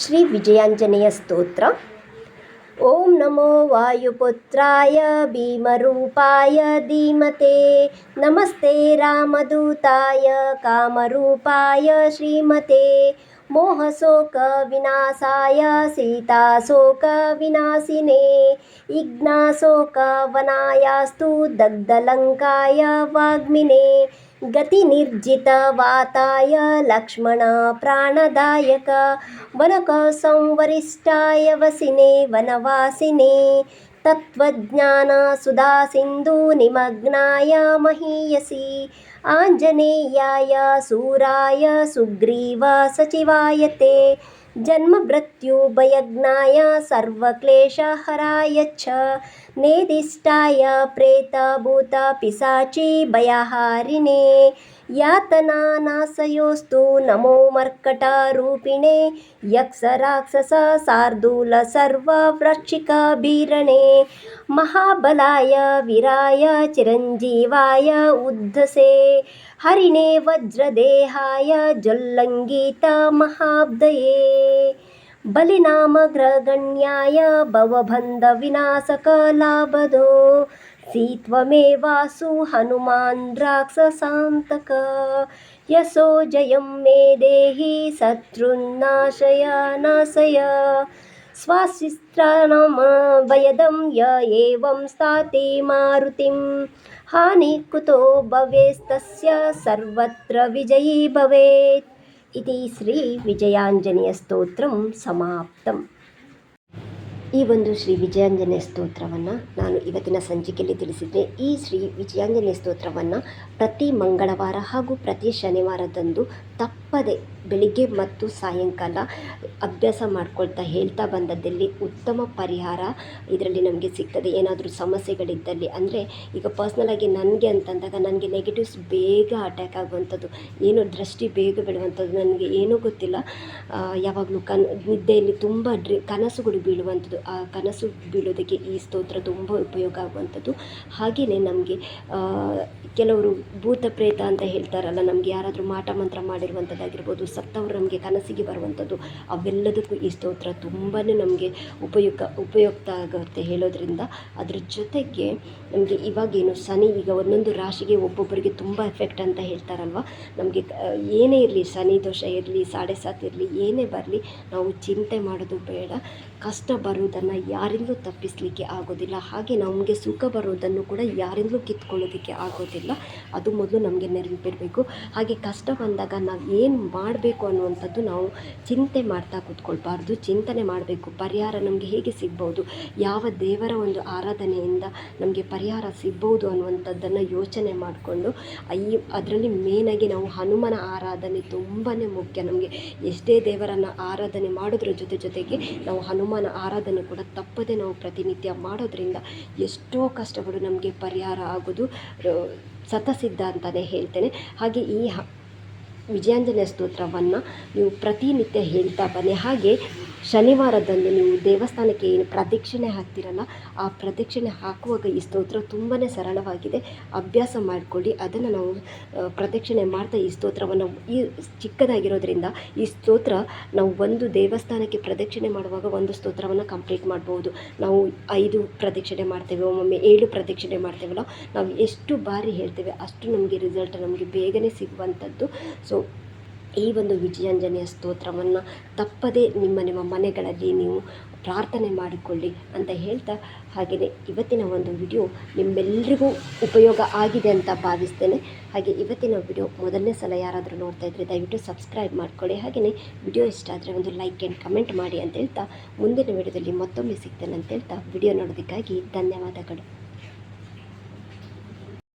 श्रीविजयाञ्जनेयस्तोत्र ॐ नमो वायुपुत्राय भीमरूपाय धीमते। नमस्ते रामदूताय कामरूपाय श्रीमते। मोहशोकविनाशाय सीताशोकविनाशिने। इग्नाशोकवनायास्तु दग्धलङ्काय वाग्मिने। गतिनिर्जितवाताय लक्ष्मणा प्राणदायक वनकसंवरिष्ठाय वसिने वनवासिने तत्त्वज्ञानसुधासिन्धुनिमग्नाय महीयसी आञ्जनेयाय सूराय सुग्रीवसचिवाय ते जन्ममृत्युभयज्ञाय सर्वक्लेशहराय च नेदिष्टाय प्रेतभूतपिशाची भयहारिणे यातनानाशयोस्तु नमो मर्कटरूपिणे यक्षराक्षस शार्दूल सर्ववृक्षिकभीरणे महाबलाय वीराय चिरञ्जीवाय उद्धसे हरिणे वज्रदेहाय जल्लङ्गीतमहाब्दये बलिनामग्रगण्याय भवबन्धविनाशकलाभदो सीत्वमेवासु हनुमान् राक्षसान्तक। यशो जयं मे देहि शत्रुन्नाशय नाशय स्वाशिस्त्राणमवयदं य एवं स्थाति मारुतिं हानि कुतो भवेस्तस्य सर्वत्र विजयी भवेत् इति ಶ್ರೀ ವಿಜಯಾಂಜನೇಯ ಸ್ತೋತ್ರಂ ಸಮಾಪ್ತಂ. ಈ ಒಂದು ಶ್ರೀ ವಿಜಯಾಂಜನೇಯ ಸ್ತೋತ್ರವನ್ನು ನಾನು ಇವತ್ತಿನ ಸಂಚಿಕೆಯಲ್ಲಿ ತಿಳಿಸಿದ್ದೆ ಈ ಶ್ರೀ ವಿಜಯಾಂಜನೇಯ ಸ್ತೋತ್ರವನ್ನು ಪ್ರತಿ ಮಂಗಳವಾರ ಹಾಗೂ ಪ್ರತಿ ಶನಿವಾರದಂದು ತಪ್ಪದೆ ಬೆಳಿಗ್ಗೆ ಮತ್ತು ಸಾಯಂಕಾಲ ಅಭ್ಯಾಸ ಮಾಡ್ಕೊಳ್ತಾ ಹೇಳ್ತಾ ಬಂದದ್ದಲ್ಲಿ ಉತ್ತಮ ಪರಿಹಾರ ಇದರಲ್ಲಿ ನಮಗೆ ಸಿಗ್ತದೆ. ಏನಾದರೂ ಸಮಸ್ಯೆಗಳಿದ್ದಲ್ಲಿ ಅಂದರೆ ಈಗ ಪರ್ಸ್ನಲಾಗಿ ನನಗೆ ಅಂತಂದಾಗ ನನಗೆ ನೆಗೆಟಿವ್ಸ್ ಬೇಗ ಅಟ್ಯಾಕ್ ಆಗುವಂಥದ್ದು, ಏನು ದೃಷ್ಟಿ ಬೇಗ ಬೀಳುವಂಥದ್ದು ನನಗೆ ಏನೂ ಗೊತ್ತಿಲ್ಲ. ಯಾವಾಗಲೂ ಕನ್, ನಿದ್ದೆಯಲ್ಲಿ ತುಂಬ ಡ್ರಿ ಕನಸುಗಳು ಬೀಳುವಂಥದ್ದು, ಆ ಕನಸು ಬೀಳೋದಕ್ಕೆ ಈ ಸ್ತೋತ್ರ ತುಂಬ ಉಪಯೋಗ ಆಗುವಂಥದ್ದು. ಹಾಗೆಯೇ ನಮಗೆ ಕೆಲವರು ಭೂತ ಪ್ರೇತ ಅಂತ ಹೇಳ್ತಾರಲ್ಲ, ನಮಗೆ ಯಾರಾದರೂ ಮಾಟ ಮಂತ್ರ ಮಾಡಿರುವಂಥದ್ದಾಗಿರ್ಬೋದು ಸತ್ತವರು ನಮಗೆ ಕನಸಿಗೆ ಬರುವಂಥದ್ದು, ಅವೆಲ್ಲದಕ್ಕೂ ಈ ಸ್ತೋತ್ರ ತುಂಬಾ ನಮಗೆ ಉಪಯುಕ್ತ ಉಪಯುಕ್ತ ಆಗುತ್ತೆ ಹೇಳೋದ್ರಿಂದ. ಅದ್ರ ಜೊತೆಗೆ ನಮಗೆ ಇವಾಗೇನು ಶನಿ ಈಗ ಒಂದೊಂದು ರಾಶಿಗೆ ಒಬ್ಬೊಬ್ಬರಿಗೆ ತುಂಬ ಎಫೆಕ್ಟ್ ಅಂತ ಹೇಳ್ತಾರಲ್ವ? ನಮಗೆ ಏನೇ ಇರಲಿ, ಶನಿ ದೋಷ ಇರಲಿ, ಸಾಡೆ ಸಾತ್ ಇರಲಿ, ಏನೇ ಬರಲಿ, ನಾವು ಚಿಂತೆ ಮಾಡೋದು ಬೇಡ. ಕಷ್ಟ ಬರುವುದನ್ನು ಯಾರಿಂದಲೂ ತಪ್ಪಿಸಲಿಕ್ಕೆ ಆಗೋದಿಲ್ಲ. ಹಾಗೆ ನಮಗೆ ಸುಖ ಬರೋದನ್ನು ಕೂಡ ಯಾರಿಂದಲೂ ಕಿತ್ಕೊಳ್ಳೋದಕ್ಕೆ ಆಗೋದಿಲ್ಲ. ಅದು ಮೊದಲು ನಮಗೆ ನೆನಪಿರಬೇಕು. ಹಾಗೆ ಕಷ್ಟ ಬಂದಾಗ ನಾವು ಏನು ಮಾಡಬೇಕು ಅನ್ನುವಂಥದ್ದು ನಾವು ಚಿಂತೆ ಮಾಡ್ತಾ ಕೂತ್ಕೊಳ್ಬಾರ್ದು, ಚಿಂತನೆ ಮಾಡಬೇಕು. ಪರಿಹಾರ ನಮಗೆ ಹೇಗೆ ಸಿಗ್ಬೋದು? ಯಾವ ದೇವರ ಒಂದು ಆರಾಧನೆಯಿಂದ ನಮಗೆ ಪರಿಹಾರ ಸಿಗ್ಬೋದು ಅನ್ನುವಂಥದ್ದನ್ನು ಯೋಚನೆ ಮಾಡಿಕೊಂಡು, ಈ ಅದರಲ್ಲಿ ಮೇನಾಗಿ ನಾವು ಹನುಮನ ಆರಾಧನೆ ತುಂಬಾ ಮುಖ್ಯ. ನಮಗೆ ಎಷ್ಟೇ ದೇವರನ್ನು ಆರಾಧನೆ ಮಾಡೋದ್ರ ಜೊತೆ ಜೊತೆಗೆ ನಾವು ಹನುಮಾನ ಆರಾಧನೆ ಕೂಡ ತಪ್ಪದೆ ನಾವು ಪ್ರತಿನಿತ್ಯ ಮಾಡೋದ್ರಿಂದ ಎಷ್ಟೋ ಕಷ್ಟಗಳು ನಮಗೆ ಪರಿಹಾರ ಆಗೋದು ಸತಸಿದ್ಧ ಅಂತಲೇ ಹೇಳ್ತೇನೆ. ಹಾಗೆ ಈ ವಿಜಯಾಂಜನೇಯ ಸ್ತೋತ್ರವನ್ನು ನೀವು ಪ್ರತಿನಿತ್ಯ ಹೇಳ್ತಾ ಬನ್ನಿ. ಹಾಗೆ ಶನಿವಾರದಂದು ನೀವು ದೇವಸ್ಥಾನಕ್ಕೆ ಏನು ಪ್ರದಕ್ಷಿಣೆ ಹಾಕ್ತಿರಲ್ಲ, ಆ ಪ್ರದಕ್ಷಿಣೆ ಹಾಕುವಾಗ ಈ ಸ್ತೋತ್ರ ತುಂಬಾ ಸರಳವಾಗಿದೆ. ಅಭ್ಯಾಸ ಮಾಡಿಕೊಳ್ಳಿ. ಅದನ್ನು ನಾವು ಪ್ರದಕ್ಷಿಣೆ ಮಾಡ್ತಾ ಈ ಸ್ತೋತ್ರವನ್ನು ಈ ಚಿಕ್ಕದಾಗಿರೋದ್ರಿಂದ ಈ ಸ್ತೋತ್ರ ನಾವು ಒಂದು ದೇವಸ್ಥಾನಕ್ಕೆ ಪ್ರದಕ್ಷಿಣೆ ಮಾಡುವಾಗ ಒಂದು ಸ್ತೋತ್ರವನ್ನು ಕಂಪ್ಲೀಟ್ ಮಾಡ್ಬೋದು. ನಾವು ಐದು ಪ್ರದಕ್ಷಿಣೆ ಮಾಡ್ತೇವೆ, ಒಮ್ಮೊಮ್ಮೆ ಏಳು ಪ್ರದಕ್ಷಿಣೆ ಮಾಡ್ತೇವಲ್ಲ, ನಾವು ಎಷ್ಟು ಬಾರಿ ಹೇಳ್ತೇವೆ ಅಷ್ಟು ನಮಗೆ ರಿಸಲ್ಟ್ ನಮಗೆ ಬೇಗನೆ ಸಿಗುವಂಥದ್ದು. ಈ ಒಂದು ವಿಜಯಾಂಜನೇಯ ಸ್ತೋತ್ರವನ್ನು ತಪ್ಪದೇ ನಿಮ್ಮ ನಿಮ್ಮ ಮನೆಗಳಲ್ಲಿ ನೀವು ಪ್ರಾರ್ಥನೆ ಮಾಡಿಕೊಳ್ಳಿ ಅಂತ ಹೇಳ್ತಾ ಹಾಗೆಯೇ ಇವತ್ತಿನ ಒಂದು ವಿಡಿಯೋ ನಿಮ್ಮೆಲ್ಲರಿಗೂ ಉಪಯೋಗ ಆಗಿದೆ ಅಂತ ಭಾವಿಸ್ತೇನೆ. ಹಾಗೆ ಇವತ್ತಿನ ವಿಡಿಯೋ ಮೊದಲನೇ ಸಲ ಯಾರಾದರೂ ನೋಡ್ತಾ ಇದ್ದರೆ ದಯವಿಟ್ಟು ಸಬ್ಸ್ಕ್ರೈಬ್ ಮಾಡ್ಕೊಳ್ಳಿ. ಹಾಗೆಯೇ ವಿಡಿಯೋ ಇಷ್ಟ ಆದರೆ ಒಂದು ಲೈಕ್ ಆ್ಯಂಡ್ ಕಮೆಂಟ್ ಮಾಡಿ ಅಂತ ಹೇಳ್ತಾ ಮುಂದಿನ ವಿಡಿಯೋದಲ್ಲಿ ಮತ್ತೊಮ್ಮೆ ಸಿಗ್ತೇನೆ ಅಂತ ಹೇಳ್ತಾ ವಿಡಿಯೋ ನೋಡೋದಕ್ಕಾಗಿ ಧನ್ಯವಾದಗಳು.